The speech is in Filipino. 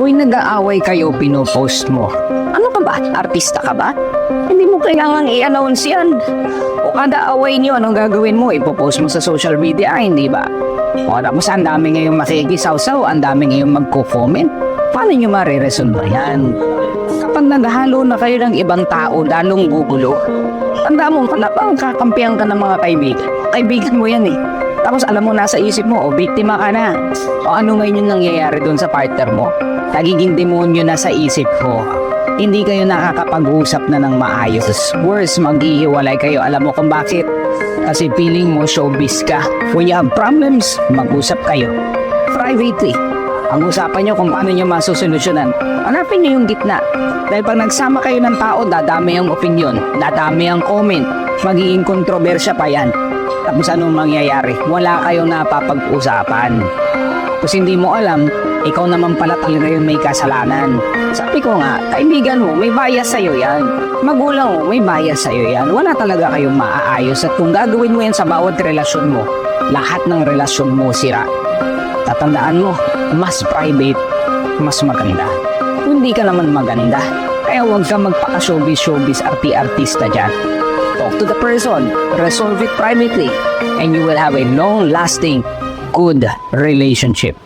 Tuwing nag-aaway kayo, pinopost mo. Ano ka ba? Artista ka ba? Hindi mo kailangang i-announce yan. O kada away niyo, anong gagawin mo? Ipopost mo sa social media, ay, hindi ba? O tapos ang dami ngayong makikisaw-saw, ang dami ngayong magko-comment. Paano nyo mariresolve yan? Kapag naghalo na kayo ng ibang tao, lalong gugulo. Tanda mo, kalapang kakampihan ka ng mga kaibigan. Kaibigan mo yan eh. Tapos alam mo nasa isip mo, o biktima ka na. O ano ngayon yung nangyayari doon sa partner mo? Nagiging demonyo na sa isip ko. Hindi kayo nakakapag-usap na ng maayos. Worse, maghihiwalay kayo. Alam mo kung bakit? Kasi feeling mo showbiz ka. When you have problems, mag-usap kayo. Privately. Ang usapan nyo kung paano nyo masusolusyonan. Hanapin nyo yung gitna. Dahil pag nagsama kayo ng tao, dadami ang opinion, dadami ang comment, magiging kontrobersya pa yan. Tapos anong mangyayari? Wala kayong napapag-usapan. Tapos hindi mo alam, ikaw naman pala talaga yung may kasalanan. Sabi ko nga, kaibigan mo, may bias sa'yo yan. Magulang mo, may bias sa'yo yan. Wala talaga kayong maaayos at kung gagawin mo yan sa bawat relasyon mo, lahat ng relasyon mo sira. Tatandaan mo, mas private, mas maganda. Kung Hindi ka naman maganda. Kaya huwag ka magpaka-showbiz-showbiz arti-artista dyan. Talk to the person, resolve it privately, and you will have a long-lasting, good relationship.